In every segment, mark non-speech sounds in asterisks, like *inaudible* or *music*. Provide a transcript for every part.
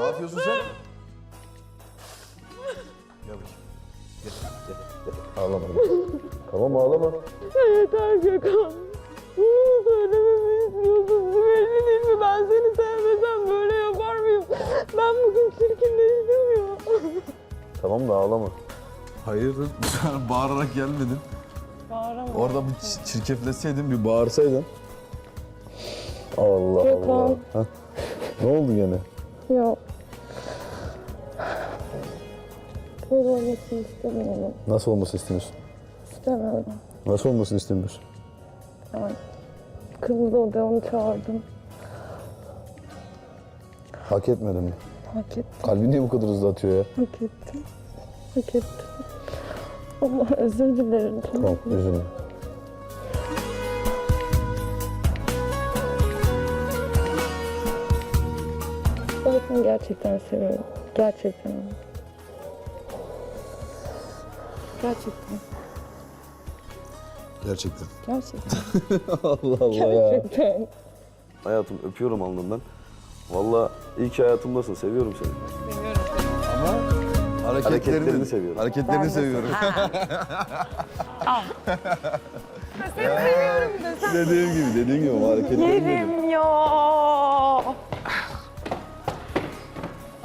ağlatıyorsun sen? Gel bakayım. Gel, gel, gel. Ağlama. tamam ağlama. Yeter Gökhan. Bunu söylememi istiyorsun. Belli değil mi? Ben seni sevmesem böyle yapar mıyım? Ben bugün çirkinleştim ya. Tamam da ağlama. Hayırdır? *laughs* Sefer bağırarak gelmedin. Bağıramam. Orada bir çi- çirkefleseydin, bir bağırsaydın. Allah Gökhan. Allah. Ha? Ne oldu gene? Ya. Böyle olmasını istemiyorum. Nasıl olmasını istiyorsun? İstemiyorum. Nasıl olmasını istemiyorsun? Yani kırmızı odaya onu çağırdım. Hak etmedin mi? Hak ettim. Kalbin niye bu kadar hızlı atıyor ya? Hak ettim. Hak ettim. Ama özür dilerim. Tamam, üzülme. Ben seni gerçekten seviyorum. Gerçekten. Gerçekten. Gerçekten. Gerçekten. *laughs* Allah Allah ya. Gerçekten. Hayatım öpüyorum alnından. Vallahi iyi ki hayatımdasın. Seviyorum seni. Ama hareketlerini, Hareketlerini seviyorum. Hareketlerini seviyorum. dediğim gibi, dediğim gibi hareketlerini. Yerim ya.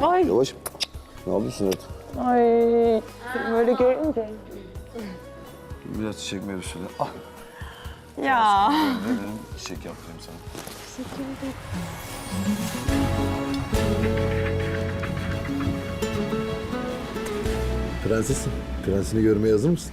Ay. Yavaş. Ne yapıyorsun hayatım? Ay. Böyle görünce. Biraz çiçek mevzusuyla. Ah, Ya. ne dedim? Çiçek yaptırayım sana. Prensesim. Prensini görmeye hazır mısın?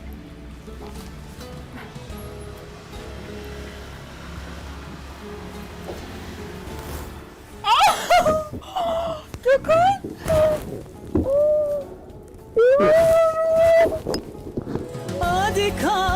Hadi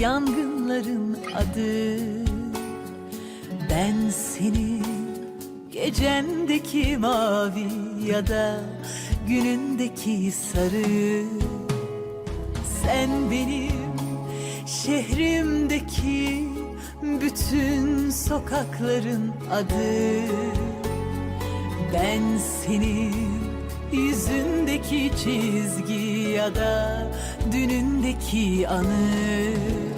yangınların adı. Ben senin gecendeki mavi ya da günündeki sarı. Sen benim şehrimdeki bütün sokakların adı. Ben senin yüzündeki çizgi ya da dünündeki anı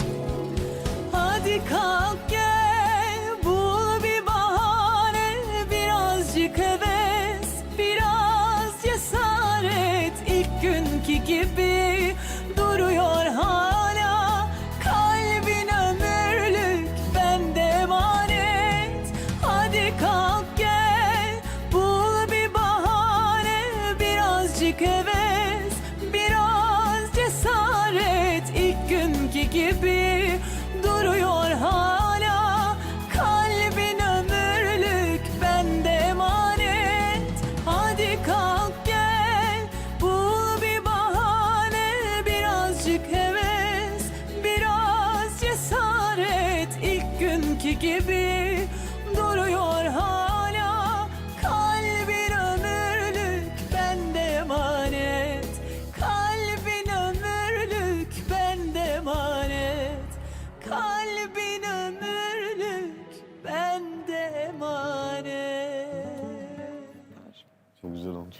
Kalk gel bul bir bahane Birazcık heves biraz cesaret. İlk günkü gibi duruyor hala Kalbin ömürlük bende emanet. Hadi kalk gel bul bir bahane Birazcık heves gibi duruyor hala. Kalbin ömürlük bende emanet. Kalbin ömürlük bende emanet. Kalbin ömürlük bende emanet. Çok güzel olmuş.